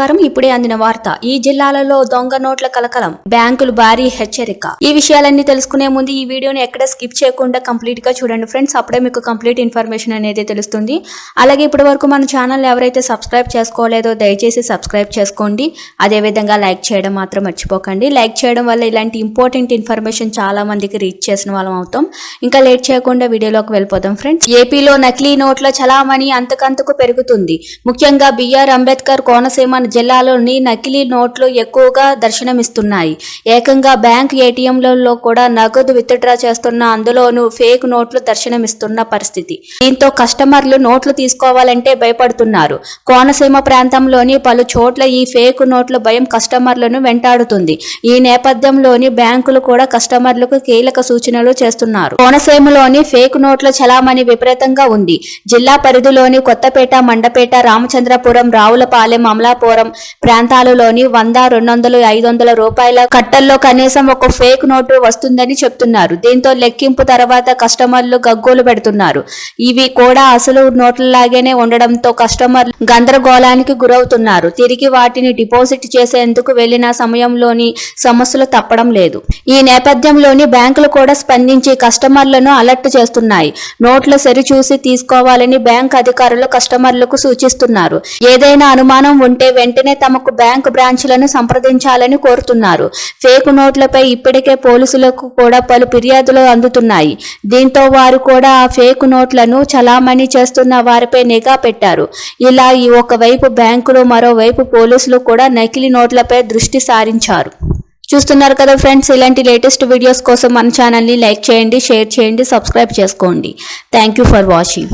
నమస్కారం ఇప్పుడే అందిన వార్త. ఈ జిల్లాలలో దొంగ నోట్ల కలకలం బ్యాంకులు భారీ హెచ్చరిక. ఈ విషయాలన్నీ తెలుసుకునే ముందు ఈ వీడియోని ఎక్కడ స్కిప్ చేయకుండా కంప్లీట్గా చూడండి ఫ్రెండ్స్. అప్పుడే మీకు కంప్లీట్ ఇన్ఫర్మేషన్ అనేది తెలుస్తుంది. అలాగే ఇప్పటి వరకు మన ఛానల్ ఎవరైతే సబ్స్క్రైబ్ చేసుకోలేదో దయచేసి సబ్స్క్రైబ్ చేసుకోండి. అదే విధంగా లైక్ చేయడం మాత్రం మర్చిపోకండి. లైక్ చేయడం వల్ల ఇలాంటి ఇంపార్టెంట్ ఇన్ఫర్మేషన్ చాలా మందికి రీచ్ చేసిన వాళ్ళం అవుతాం. ఇంకా లేట్ చేయకుండా వీడియోలోకి వెళ్ళిపోదాం ఫ్రెండ్స్. ఏపీలో నకిలీ నోట్ల చలామణి అంతకంతకు పెరుగుతుంది. ముఖ్యంగా బిఆర్ అంబేద్కర్ కోనసీమ జిల్లాలోని నకిలీ నోట్లు ఎక్కువగా దర్శనమిస్తున్నాయి. ఏకంగా బ్యాంక్ ఏటీఎంలలో కూడా నగదు విత్డ్రా చేస్తున్న అందులోనూ ఫేక్ నోట్లు దర్శనమిస్తున్న పరిస్థితి. దీంతో కస్టమర్లు నోట్లు తీసుకోవాలంటే భయపడుతున్నారు. కోనసీమ ప్రాంతంలోని పలు చోట్ల ఈ ఫేక్ నోట్ల భయం కస్టమర్లను వెంటాడుతుంది. ఈ నేపథ్యంలోని బ్యాంకులు కూడా కస్టమర్లకు కీలక సూచనలు చేస్తున్నారు. కోనసీమలోని ఫేక్ నోట్ల చలామణి విపరీతంగా ఉంది. జిల్లా పరిధిలోని కొత్తపేట మండపేట రామచంద్రపురం రావులపాలెం అమలాపురం ప్రాంతాలలోని వంద రెండు వందలు ఐదు వందల రూపాయల కట్టల్లో కనీసం ఒక ఫేక్ నోటు వస్తుందని చెప్తున్నారు. దీంతో లెక్కింపు తర్వాత కస్టమర్లు గగ్గోలు పెడుతున్నారు. ఇవి కూడా అసలు నోట్లలాగానే ఉండడంతో కస్టమర్లు గందరగోళానికి గురవుతున్నారు. తిరిగి వాటిని డిపాజిట్ చేసేందుకు వెళ్ళిన సమయంలోని సమస్యలు తప్పడం లేదు. ఈ నేపథ్యంలోని బ్యాంకులు కూడా స్పందించి కస్టమర్లను అలర్ట్ చేస్తున్నాయి. నోట్ల సరిచూసి తీసుకోవాలని బ్యాంక్ అధికారులు కస్టమర్లకు సూచిస్తున్నారు. ఏదైనా అనుమానం ఉంటే వెంటనే తమకు బ్యాంకు బ్రాంచ్లను సంప్రదించాలని కోరుతున్నారు. ఫేక్ నోట్లపై ఇప్పటికే పోలీసులకు కూడా పలు ఫిర్యాదులు అందుతున్నాయి. దీంతో వారు కూడా ఆ ఫేక్ నోట్లను చలామణి చేస్తున్న వారిపై నిఘా పెట్టారు. ఇలా ఈ ఒకవైపు బ్యాంకులు మరోవైపు పోలీసులు కూడా నకిలీ నోట్లపై దృష్టి సారించారు. చూస్తున్నారు కదా ఫ్రెండ్స్ ఇలాంటి లేటెస్ట్ వీడియోస్ కోసం మన ఛానల్ని లైక్ చేయండి షేర్ చేయండి సబ్స్క్రైబ్ చేసుకోండి. Thank you for watching.